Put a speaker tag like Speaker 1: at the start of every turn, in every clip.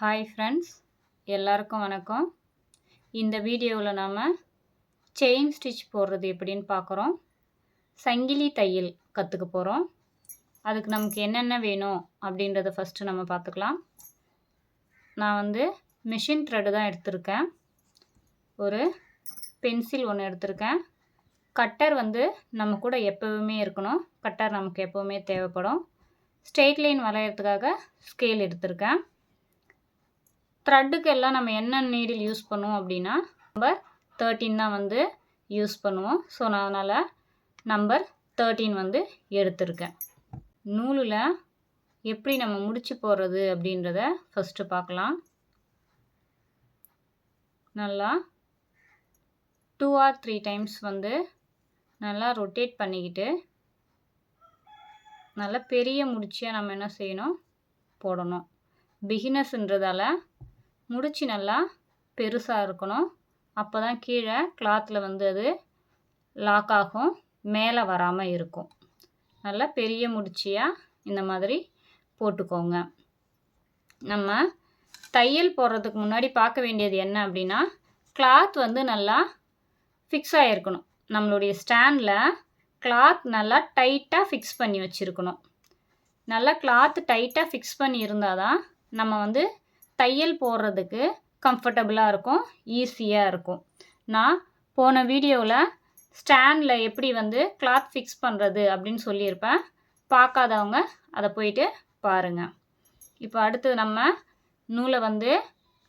Speaker 1: Hi friends எல்லாருக்கும் வணக்கம். இந்த வீடியோவில் நாம் செயின் ஸ்டிச் போடுறது எப்படின்னு பார்க்குறோம். சங்கிலி தையல் கற்றுக்க போகிறோம் அதுக்கு நமக்கு என்னென்ன வேணும் அப்படின்றத ஃபஸ்ட்டு நம்ம பார்த்துக்கலாம். நான் வந்து மிஷின் த்ரெட்டு தான் எடுத்திருக்கேன். ஒரு பென்சில் ஒன்று எடுத்திருக்கேன். கட்டர் வந்து நம்ம கூட எப்போவுமே இருக்கணும். கட்டர் நமக்கு எப்போவுமே தேவைப்படும். ஸ்ட்ரெயிட் லைன் வளையிறதுக்காக ஸ்கேல் எடுத்திருக்கேன். த்ரெட்டுக்கு எல்லாம் நம்ம என்ன நீடில் யூஸ் பண்ணுவோம் அப்படின்னா நம்பர் தேர்ட்டின் தான் வந்து யூஸ் பண்ணுவோம். ஸோ நான் அதனால் நம்பர் தேர்ட்டீன் வந்து எடுத்திருக்கேன். நூலில் எப்படி நம்ம முடிச்சு போடுறது அப்படின்றத ஃபஸ்ட்டு பார்க்கலாம். நல்லா டூ ஆர் த்ரீ டைம்ஸ் வந்து நல்லா ரொட்டேட் பண்ணிக்கிட்டு நல்லா பெரிய முடிச்சியாக நம்ம என்ன செய்யணும்? போடணும். பிகினஸ்ன்றதால முடிச்சு நல்லா பெருசாக இருக்கணும். அப்போ தான் கீழே கிளாத்தில் வந்து அது லாக் ஆகும். மேலே வராமல் இருக்கும். நல்லா பெரிய முடிச்சியாக இந்த மாதிரி போட்டுக்கோங்க. நம்ம தையல் போடுறதுக்கு முன்னாடி பார்க்க வேண்டியது என்ன அப்படின்னா கிளாத் வந்து நல்லா ஃபிக்ஸ் ஆகிருக்கணும் நம்மளுடைய ஸ்டாண்டில் கிளாத் நல்லா டைட்டாக ஃபிக்ஸ் பண்ணி வச்சுருக்கணும். நல்லா கிளாத் டைட்டாக ஃபிக்ஸ் பண்ணி இருந்தால் தான் நம்ம வந்து தையல் போடுறதுக்கு கம்ஃபர்டபுளாக இருக்கும் ஈஸியாக இருக்கும். நான் போன வீடியோவில் ஸ்டாண்டில் எப்படி வந்து கிளாத் ஃபிக்ஸ் பண்ணுறது அப்படின்னு சொல்லியிருப்பேன். பார்க்காதவங்க அதை போயிட்டு பாருங்கள் இப்போ அடுத்து நம்ம நூலை வந்து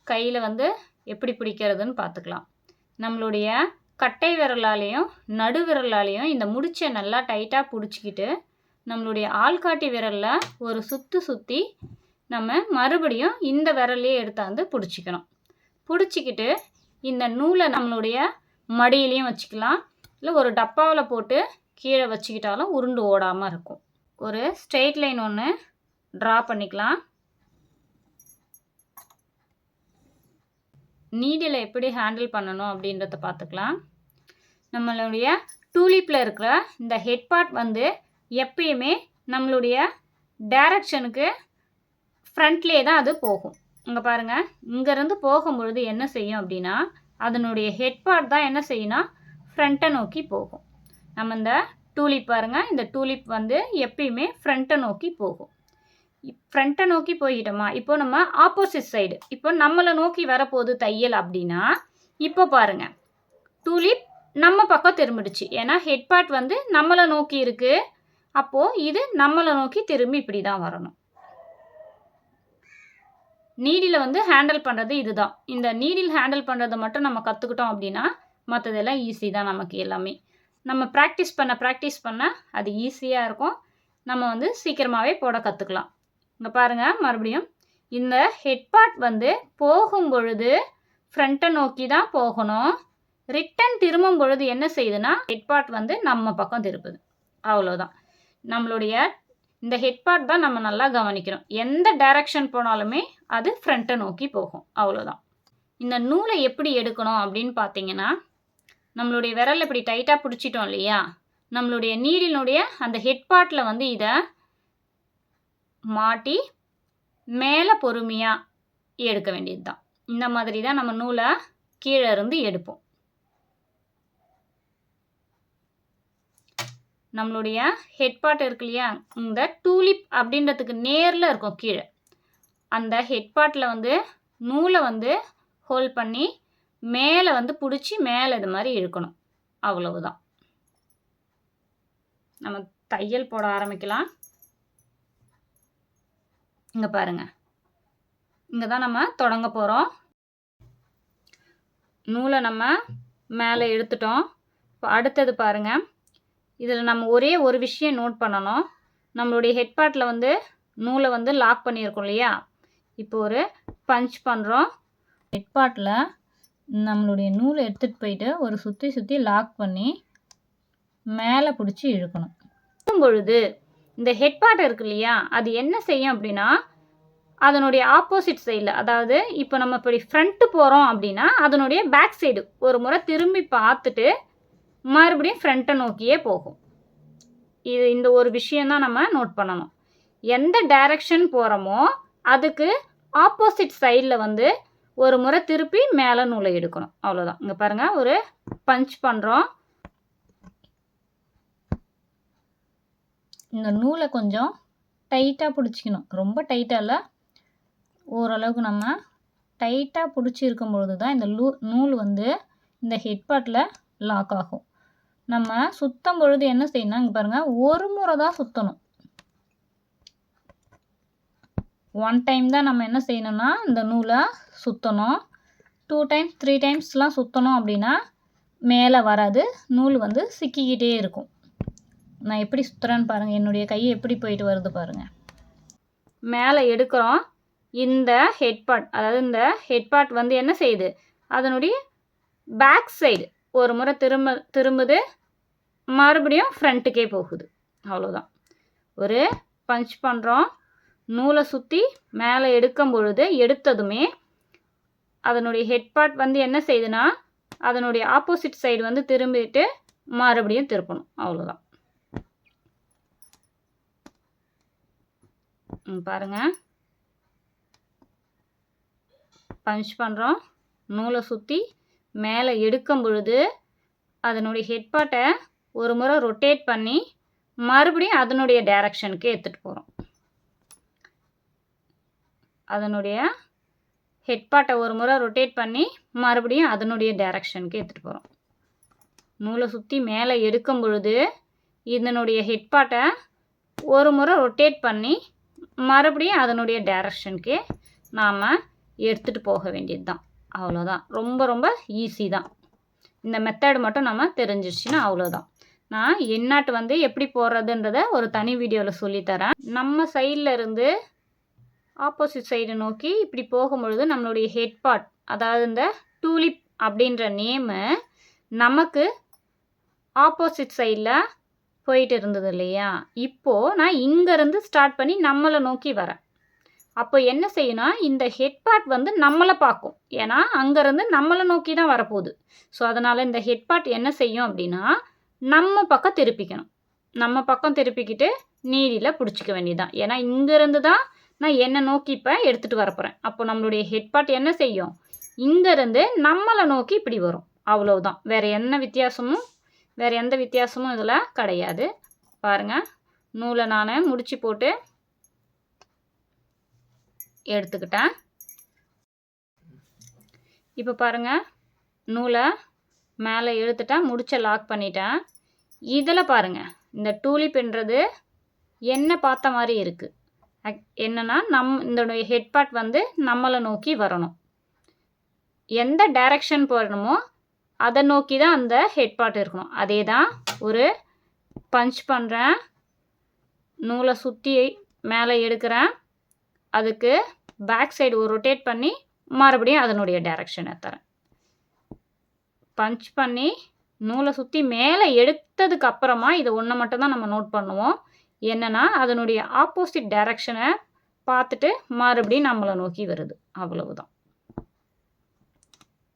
Speaker 1: கையில் வந்து எப்படி பிடிக்கிறதுன்னு பார்த்துக்கலாம். நம்மளுடைய கட்டை விரலாலேயும் நடு விரலாலேயும் இந்த முடிச்சை நல்லா டைட்டாக பிடிச்சிக்கிட்டு நம்மளுடைய ஆள்காட்டி விரலில் ஒரு சுற்று சுற்றி நம்ம மறுபடியும் இந்த விரல்லையே எடுத்தாந்து பிடிச்சிக்கணும். பிடிச்சிக்கிட்டு இந்த நூலை நம்மளுடைய மடியிலையும் வச்சுக்கலாம். இல்லை ஒரு டப்பாவில் போட்டு கீழே வச்சுக்கிட்டாலும் உருண்டு ஓடாமல் இருக்கும். ஒரு ஸ்ட்ரெயிட் லைன் ஒன்று ட்ரா பண்ணிக்கலாம். நீடில் எப்படி ஹேண்டில் பண்ணணும் அப்படின்றத பார்த்துக்கலாம். நம்மளுடைய டூலிப்பில் இருக்கிற இந்த ஹெட் பார்ட் வந்து எப்பயுமே நம்மளுடைய டேரக்ஷனுக்கு ஃப்ரண்ட்லேயே தான் அது போகும். இங்கே பாருங்கள் இங்கேருந்து போகும்பொழுது என்ன செய்யும் அப்படின்னா அதனுடைய ஹெட் பார்ட் தான் என்ன செய்யும்னா ஃப்ரண்ட்டை நோக்கி போகும். நம்ம இந்த டூலிப் பாருங்கள் இந்த டூலிப் வந்து எப்பயுமே ஃப்ரண்ட்டை நோக்கி போகும். ஃப்ரண்ட்டை நோக்கி போயிட்டோமா? இப்போ நம்ம ஆப்போசிட் சைடு இப்போ நம்மளை நோக்கி வரப்போகுது தையல் அப்படின்னா இப்போ பாருங்கள் டூலிப் நம்ம பக்கம் திரும்பிடுச்சு. ஏன்னா ஹெட் பார்ட் வந்து நம்மளை நோக்கி இருக்குது அப்போது இது நம்மளை நோக்கி திரும்பி இப்படி தான் வரணும். நீடில் வந்து ஹேண்டில் பண்ணுறது இதுதான். இந்த நீடில் ஹேண்டில் பண்ணுறதை மட்டும் நம்ம கற்றுக்கிட்டோம் அப்படின்னா மற்றதெல்லாம் ஈஸி தான் நமக்கு எல்லாமே. நம்ம ப்ராக்டிஸ் பண்ண ப்ராக்டிஸ் பண்ண அது ஈஸியாக இருக்கும். நம்ம வந்து சீக்கிரமாகவே போட கற்றுக்கலாம் இங்கே பாருங்கள் மறுபடியும் இந்த ஹெட் பார்ட் வந்து போகும் பொழுது ஃப்ரண்ட்டை நோக்கி தான் போகணும். ரிட்டன் திரும்பும் பொழுது என்ன செய்யுதுன்னா ஹெட் பார்ட் வந்து நம்ம பக்கம் திருப்புது. அவ்வளோதான் நம்மளுடைய இந்த ஹெட் பார்ட் தான் நம்ம நல்லா கவனிக்கணும். எந்த டைரக்ஷன் போனாலுமே அது ஃப்ரண்ட்டை நோக்கி போகும். அவ்வளோதான் இந்த நூலை எப்படி எடுக்கணும் அப்படின்னு பார்த்தீங்கன்னா நம்மளுடைய விரல் இப்படி டைட்டாக பிடிச்சிட்டோம் இல்லையா? நம்மளுடைய நீடினுடைய அந்த ஹெட் பார்ட்டில் வந்து இதை மாட்டி மேலே பொறுமையாக எடுக்க வேண்டியது தான் இந்த மாதிரி தான் நம்ம நூலை கீழே இருந்து எடுப்போம். நம்மளுடைய ஹெட் பார்ட் இருக்கு இல்லையா? இந்த டூலிப் அப்படின்றதுக்கு நேரில் இருக்கும் கீழே. அந்த ஹெட் பார்ட்டில் வந்து நூலை வந்து ஹோல்ட் பண்ணி மேலே வந்து பிடிச்சி மேலே இது மாதிரி இழுக்கணும். அவ்வளவுதான். நம்ம தையல் போட ஆரம்பிக்கலாம். இங்கே பாருங்க. இங்கே தான் நம்ம தொடங்க போகிறோம் நூலை நம்ம மேலே இழுத்துட்டோம். இப்போ அடுத்தது பாருங்கள் இதில் நம்ம ஒரே ஒரு விஷயம் நோட் பண்ணணும். நம்மளுடைய ஹெட் பார்ட்டில் வந்து நூலை வந்து லாக் பண்ணியிருக்கோம் இல்லையா? இப்போ ஒரு பஞ்ச் பண்ணுறோம் ஹெட் பார்ட்டில் நம்மளுடைய நூலை எடுத்துகிட்டு போயிட்டு ஒரு சுற்றி சுற்றி லாக் பண்ணி மேலே பிடிச்சி இழுக்கணும். பொழுது இந்த ஹெட் பார்ட் இருக்கு இல்லையா? அது என்ன செய்யும் அப்படின்னா அதனுடைய ஆப்போசிட் சைடில் அதாவது இப்போ நம்ம இப்படி ஃப்ரண்ட்டு போகிறோம் அப்படின்னா அதனுடைய பேக் சைடு ஒரு முறை திரும்பி பார்த்துட்டு மறுபடியும் ஃப்ரண்ட்டை நோக்கியே போகும். இது இந்த ஒரு விஷயந்தான் நம்ம நோட் பண்ணணும். எந்த டைரக்ஷன் போகிறோமோ அதுக்கு ஆப்போசிட் சைடில் வந்து ஒரு முறை திருப்பி மேலே நூலை எடுக்கணும். அவ்வளோதான் இங்கே பாருங்கள் ஒரு பஞ்ச் பண்ணுறோம் இந்த நூலை கொஞ்சம் டைட்டாக பிடிச்சிக்கணும். ரொம்ப டைட்டாக இல்லை. ஓரளவுக்கு நம்ம டைட்டாக பிடிச்சிருக்கும் பொழுது தான் இந்த லூ நூல் வந்து இந்த ஹெட்பாட்டில் லாக் ஆகும். நம்ம சுத்தம் பொழுது என்ன செய்யணும் இங்கே பாருங்கள் ஒரு முறை தான் சுற்றணும் ஒன் டைம் தான் நம்ம என்ன செய்யணும்னா இந்த நூலை சுற்றணும் டூ டைம்ஸ் த்ரீ டைம்ஸ்லாம் சுற்றணும் அப்படின்னா மேலே வராது. நூல் வந்து சிக்கிக்கிட்டே இருக்கும். நான் எப்படி சுற்றுறேன்னு பாருங்கள் என்னுடைய கை எப்படி போயிட்டு வருது பாருங்கள் மேலே எடுக்கிறோம். இந்த ஹெட்பாட் அதாவது இந்த ஹெட்பாட் வந்து என்ன செய்யுது? அதனுடைய பேக் சைடு ஒரு முறை திரும்ப திரும்புது. மறுபடியும் ஃப்ரண்ட்டுக்கே போகுது. அவ்வளோதான் ஒரு பஞ்ச் பண்ணுறோம் நூலை சுற்றி மேலே எடுக்கும் பொழுது எடுத்ததுமே அதனுடைய ஹெட்பாட் வந்து என்ன செய்யுதுன்னா அதனுடைய ஆப்போசிட் சைடு வந்து திரும்பிட்டு மறுபடியும் திருப்பணும். அவ்வளோதான் பாருங்கள் பஞ்ச் பண்ணுறோம் நூலை சுற்றி மேலே எடுக்கும் பொழுது அதனுடைய ஹெட்பாட்டை ஒரு முறை ரொட்டேட் பண்ணி மறுபடியும் அதனுடைய டைரக்ஷனுக்கு எடுத்துகிட்டு போகிறோம் அதனுடைய ஹெட்பாட்டை ஒரு முறை ரொட்டேட் பண்ணி மறுபடியும் அதனுடைய டைரக்ஷனுக்கு எடுத்துகிட்டு போகிறோம் நூலை சுற்றி மேலே எடுக்கும் பொழுது இதனுடைய ஹெட்பாட்டை ஒரு முறை ரொட்டேட் பண்ணி மறுபடியும் அதனுடைய டைரக்ஷனுக்கு நாம் எடுத்துகிட்டு போக வேண்டியது தான் அவ்வளோதான் ரொம்ப ரொம்ப ஈஸி தான். இந்த மெத்தட் மட்டும் நம்ம தெரிஞ்சிருச்சுன்னா அவ்வளோதான் நான் எண்ணாட்டு வந்து எப்படி போடுறதுன்றத ஒரு தனி வீடியோவில் சொல்லித்தரேன் நம்ம சைடில் இருந்து ஆப்போசிட் சைடு நோக்கி இப்படி போகும்பொழுது நம்மளுடைய ஹெட் பார்ட் அதாவது இந்த டூலிப் அப்படின்ற நேமு நமக்கு ஆப்போசிட் சைடில் போயிட்டு இருந்தது இல்லையா? இப்போது நான் இங்கேருந்து ஸ்டார்ட் பண்ணி நம்மளை நோக்கி வரேன். அப்போ என்ன செய்யணும் இந்த ஹெட் பார்ட் வந்து நம்மளை பார்க்கும். ஏன்னா அங்கேருந்து நம்மளை நோக்கி தான் வரப்போகுது. ஸோ அதனால் இந்த ஹெட் பார்ட் என்ன செய்யும் அப்படின்னா நம்ம பக்கம் திருப்பிக்கணும். நம்ம பக்கம் திருப்பிக்கிட்டு நீடியில் பிடிச்சிக்க வேண்டியதுதான். ஏன்னா இங்கேருந்து தான் நான் என்னை நோக்கி இப்போ எடுத்துகிட்டு வரப்போகிறேன் அப்போ நம்மளுடைய ஹெட் பார்ட் என்ன செய்யும்? இங்கேருந்து நம்மளை நோக்கி இப்படி வரும். அவ்வளவுதான். வேறு என்ன வித்தியாசமும் வேறு எந்த வித்தியாசமும் இதில் கிடையாது. பாருங்கள் நூலை நான் முடிச்சு போட்டு எடுத்துக்கிட்டேன். இப்போ பாருங்கள் நூலை மேலே இழுத்துட்டேன் முடிச்ச லாக் பண்ணிட்டேன். இதில் பாருங்கள் இந்த டூலிப்ன்றது என்ன பார்த்த மாதிரி இருக்குது என்னென்னா நம் இந்த ஹெட் பார்ட் வந்து நம்மளை நோக்கி வரணும். எந்த டைரக்ஷன் போடணுமோ அதை நோக்கி தான் அந்த ஹெட் பார்ட் இருக்கணும். அதே தான் ஒரு பஞ்ச் பண்ணுறேன் நூலை சுற்றி மேலே எடுக்கிறேன் அதுக்கு பேக் சைடு ஒரு ரொட்டேட் பண்ணி மறுபடியும் அதனுடைய டைரக்ஷனை தரேன். பஞ்ச் பண்ணி நூலை சுற்றி மேலே எடுத்ததுக்கு அப்புறமா இதை ஒன்று மட்டும் தான் நம்ம நோட் பண்ணுவோம். என்னென்னா அதனுடைய ஆப்போசிட் டைரக்ஷனை பார்த்துட்டு மறுபடியும் நம்மளை நோக்கி வருது. அவ்வளவுதான்.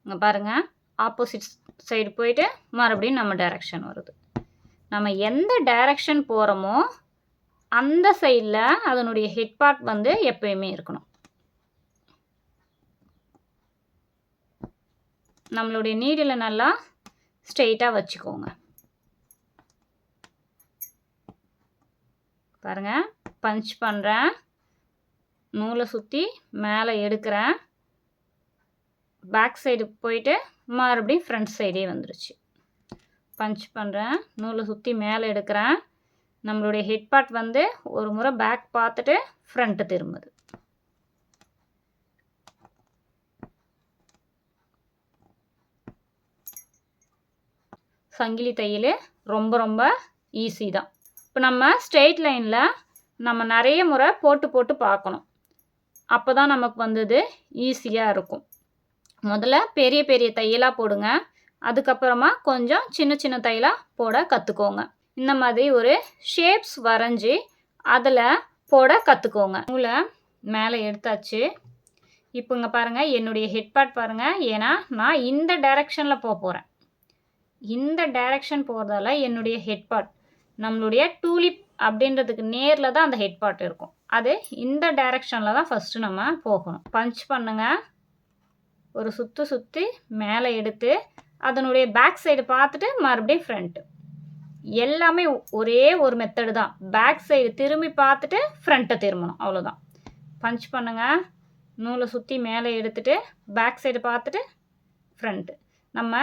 Speaker 1: இங்கே பாருங்கள் ஆப்போசிட் சைடு போயிட்டு மறுபடியும் நம்ம டைரக்ஷன் வருது. நம்ம எந்த டைரக்ஷன் போகிறோமோ அந்த சைடில் அதனுடைய ஹெட் பார்ட் வந்து எப்பயுமே இருக்கணும். நம்மளுடைய நீடில் நல்லா ஸ்ட்ரெயிட்டாக வச்சுக்கோங்க. பாருங்கள் பஞ்ச் பண்ணுறேன் நூலை சுற்றி மேலே எடுக்கிறேன். பேக் சைடு போயிட்டு மறுபடியும் ஃப்ரண்ட் சைடே வந்துருச்சு. பஞ்ச் பண்ணுறேன் நூலை சுற்றி மேலே எடுக்கிறேன். நம்மளுடைய ஹெட் பார்ட் வந்து ஒரு முறை பேக் பார்த்துட்டு ஃப்ரண்ட்டு திரும்புது. சங்கிலி தையல் ரொம்ப ரொம்ப ஈஸி தான். இப்போ நம்ம ஸ்ட்ரெயிட் லைனில் நம்ம நிறைய முறை போட்டு போட்டு பார்க்கணும். அப்போ தான் நமக்கு வந்தது ஈஸியாக இருக்கும். முதல்ல பெரிய பெரிய தையலாக போடுங்க. அதுக்கப்புறமா கொஞ்சம் சின்ன சின்ன தையலாக போட கற்றுக்கோங்க இந்த மாதிரி ஒரு ஷேப்ஸ் வரைஞ்சி அதில் போட கற்றுக்கோங்க நூலை மேலே எடுத்தாச்சு. இப்போ இங்கே பாருங்கள் என்னுடைய ஹெட் பார்ட் பாருங்கள் ஏன்னா நான் இந்த டைரெக்ஷனில் போக போகிறேன் இந்த டைரக்ஷன் போகிறதால என்னுடைய ஹெட் பார்ட் நம்மளுடைய டூலிப் அப்படின்றதுக்கு நேரில் தான் அந்த ஹெட் பார்ட் இருக்கும். அது இந்த டைரக்ஷனில் தான் ஃபஸ்ட்டு நம்ம போகணும். பஞ்ச் பண்ணுங்கள் ஒரு சுற்று சுற்றி மேலே எடுத்து அதனுடைய பேக் சைடு பார்த்துட்டு மறுபடியும் ஃப்ரண்ட்டு எல்லாமே ஒரே ஒரு மெத்தடு தான். பேக் சைடு திரும்பி பார்த்துட்டு ஃப்ரண்ட்டை திரும்பணும். அவ்வளோதான் பஞ்ச் பண்ணுங்கள் நூலை சுற்றி மேலே எடுத்துட்டு பேக் சைடு பார்த்துட்டு ஃப்ரண்ட்டு நம்ம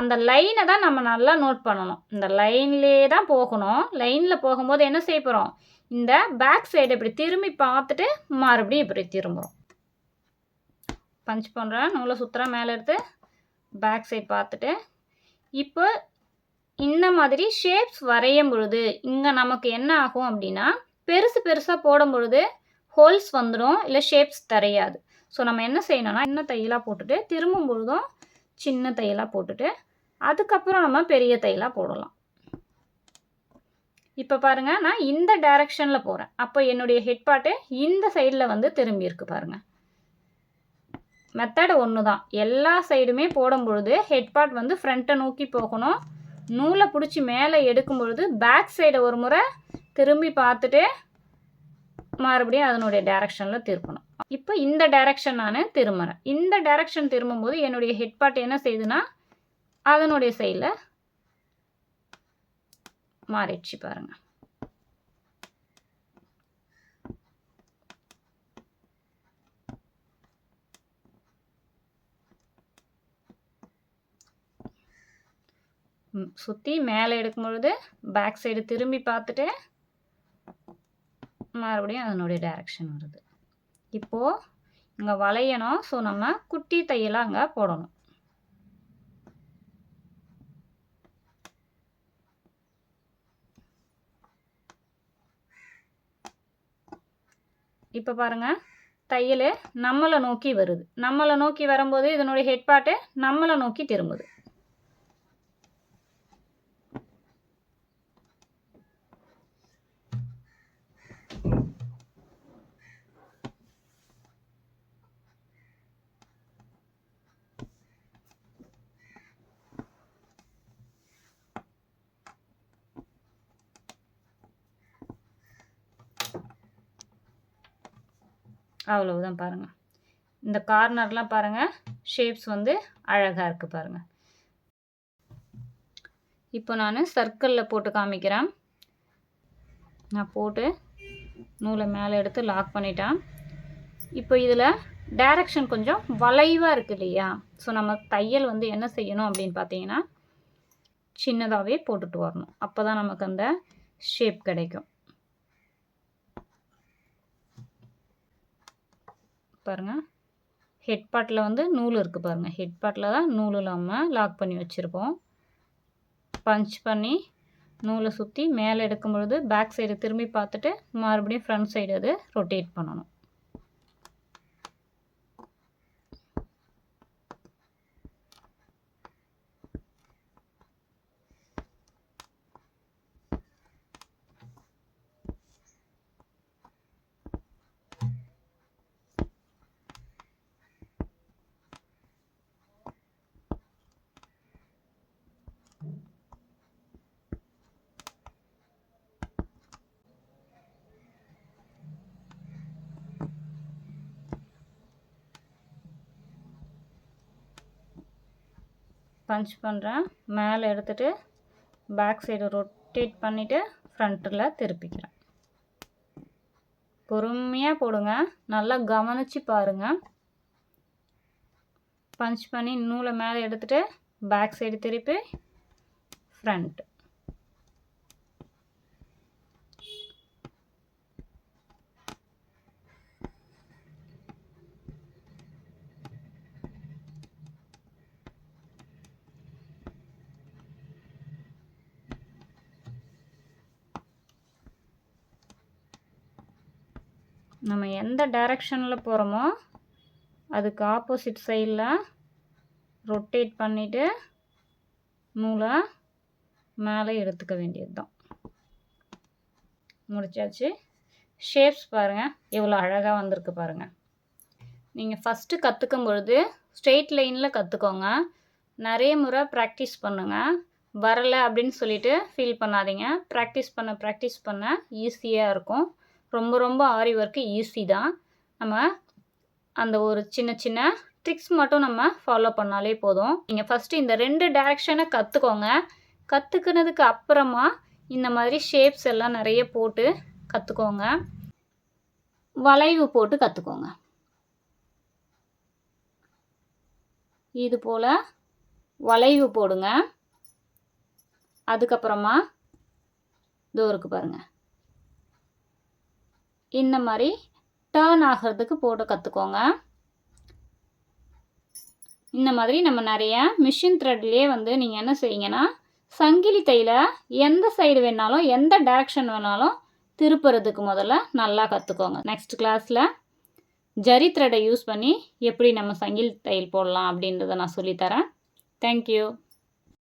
Speaker 1: அந்த லைனை தான் நம்ம நல்லா நோட் பண்ணணும். இந்த லைன்லேயே தான் போகணும். லைனில் போகும்போது என்ன செய்ய போகிறோம் இந்த பேக் சைடு இப்படி திரும்பி பார்த்துட்டு மறுபடியும் இப்படி திரும்புகிறோம் பஞ்ச் பண்ணுறேன் நூலை சுற்றுறேன் மேலே எடுத்து பேக் சைடு பார்த்துட்டு இப்போ இந்த மாதிரி ஷேப்ஸ் வரையும் பொழுது இங்கே நமக்கு என்ன ஆகும் அப்படின்னா பெருசு பெருசாக போடும் பொழுது ஹோல்ஸ் வந்துடும் இல்லை ஷேப்ஸ் தெரியாது. ஸோ நம்ம என்ன செய்யணும்னா என்ன தையலாக போட்டுட்டு திரும்பும் பொழுதும் சின்ன தையலாக போட்டுட்டு அதுக்கப்புறம் நம்ம பெரிய தையலாக போடலாம். இப்போ பாருங்கள் நான் இந்த டைரக்ஷனில் போகிறேன் அப்போ என்னுடைய ஹெட்பாட்டு இந்த சைடில் வந்து திரும்பி இருக்கு பாருங்கள் மெத்தடு ஒன்று தான் எல்லா சைடுமே போடும் பொழுது ஹெட் பார்ட் வந்து ஃப்ரண்ட்டை நோக்கி போகணும். நூலை பிடிச்சி மேலே எடுக்கும் பொழுது பேக் சைடை ஒரு முறை திரும்பி பார்த்துட்டு மறுபடியும் அதனுடைய டேரக்ஷனில் திருப்பணும். இப்போ இந்த டைரக்ஷன் நான் திரும்புகிறேன் இந்த டைரக்ஷன் திரும்பும்போது என்னுடைய ஹெட் பார்ட் என்ன செய்யுதுன்னா அதனுடைய சைடில் மாறிடுச்சு பாருங்கள் சுற்றி மேலே எடுக்கும் பொழுது பேக் சைடு திரும்பி பார்த்துட்டு மறுபடியும் அதனுடைய டைரக்ஷன் வருது. இப்போது இங்கே வளையணும். ஸோ நம்ம குட்டி தையலாக அங்கே போடணும். இப்போ பாருங்கள் தையல் நம்மளை நோக்கி வருது. நம்மளை நோக்கி வரும்போது இதனுடைய ஹெட்பாட்டு நம்மளை நோக்கி திரும்புது. அவ்வளவுதான் பாருங்கள் இந்த கார்னர்லாம் பாருங்கள் ஷேப்ஸ் வந்து அழகாக இருக்குது பாருங்கள் இப்போ நான் சர்க்கிளில் போட்டு காமிக்கிறேன். நான் போட்டு நூலை மேலே எடுத்து லாக் பண்ணிட்டேன். இப்போ இதில் டைரக்ஷன் கொஞ்சம் வளைவாக இருக்குது இல்லையா? ஸோ நம்ம தையல் வந்து என்ன செய்யணும் அப்படின்னு பார்த்தீங்கன்னா சின்னதாகவே போட்டுட்டு வரணும். அப்போ தான் நமக்கு அந்த ஷேப் கிடைக்கும். பாருங்கள் ஹெட்பாட்டில் வந்து நூல் இருக்குது பாருங்கள் ஹெட்பாட்டில் தான் நூல் இல்லாமல் லாக் பண்ணி வச்சுருப்போம் பஞ்ச் பண்ணி நூலை சுற்றி மேலே எடுக்கும் பொழுது பேக் சைடு திரும்பி பார்த்துட்டு மறுபடியும் ஃப்ரண்ட் சைடு அது ரொட்டேட் பண்ணணும். பஞ்ச் பண்ணுறேன் மேலே எடுத்துகிட்டு பேக் சைடு ரொட்டேட் பண்ணிவிட்டு ஃப்ரண்ட்டில் திருப்பிக்கிறேன். பொறுமையாக போடுங்க. நல்லா கவனித்து பாருங்கள் பஞ்ச் பண்ணி நூலை மேலே எடுத்துகிட்டு பேக் சைடு திருப்பி ஃப்ரண்ட் நம்ம எந்த டைரக்ஷனில் போகிறோமோ அதுக்கு ஆப்போசிட் சைடில் ரொட்டேட் பண்ணிவிட்டு நூலை மேலே எடுத்துக்க வேண்டியது தான் முடிச்சாச்சு. ஷேப்ஸ் பாருங்கள் எவ்வளோ அழகாக வந்திருக்கு பாருங்கள் நீங்கள் ஃபஸ்ட்டு கற்றுக்கும் பொழுது ஸ்ட்ரெயிட் லைனில் கற்றுக்கோங்க நிறைய முறை ப்ராக்டிஸ் பண்ணுங்கள் வரலை அப்படின்னு சொல்லிட்டு ஃபீல் பண்ணாதீங்க. ப்ராக்டிஸ் பண்ண ப்ராக்டிஸ் பண்ண. ஈஸியாக இருக்கும். ரொம்ப ரொம்ப ஆரி ஒர்க்கு ஈஸி தான். நம்ம அந்த ஒரு சின்ன சின்ன ட்ரிக்ஸ் மட்டும் நம்ம ஃபாலோ பண்ணாலே போதும். நீங்கள் ஃபஸ்ட்டு இந்த ரெண்டு டேரெக்ஷனை கற்றுக்கோங்க கற்றுக்கினதுக்கு அப்புறமா இந்த மாதிரி ஷேப்ஸ் எல்லாம் நிறைய போட்டு கற்றுக்கோங்க வளைவு போட்டு கற்றுக்கோங்க இது போல் வளைவு போடுங்க. அதுக்கப்புறமா இதோ பாருங்கள் இந்த மாதிரி டேர்ன் ஆகிறதுக்கு போட்டு கற்றுக்கோங்க இந்த மாதிரி நம்ம நிறைய மிஷின் த்ரெட்லேயே வந்து நீங்கள் என்ன செய்யுங்கன்னா சங்கிலி தையில் எந்த சைடு வேணாலும் எந்த டேரக்ஷன் வேணாலும் திருப்புறதுக்கு முதல்ல நல்லா கற்றுக்கோங்க நெக்ஸ்ட் கிளாஸில் ஜரி த்ரெட்டை யூஸ் பண்ணி எப்படி நம்ம சங்கிலி தையல் போடலாம் அப்படின்றத நான் சொல்லித்தரேன். தேங்க்யூ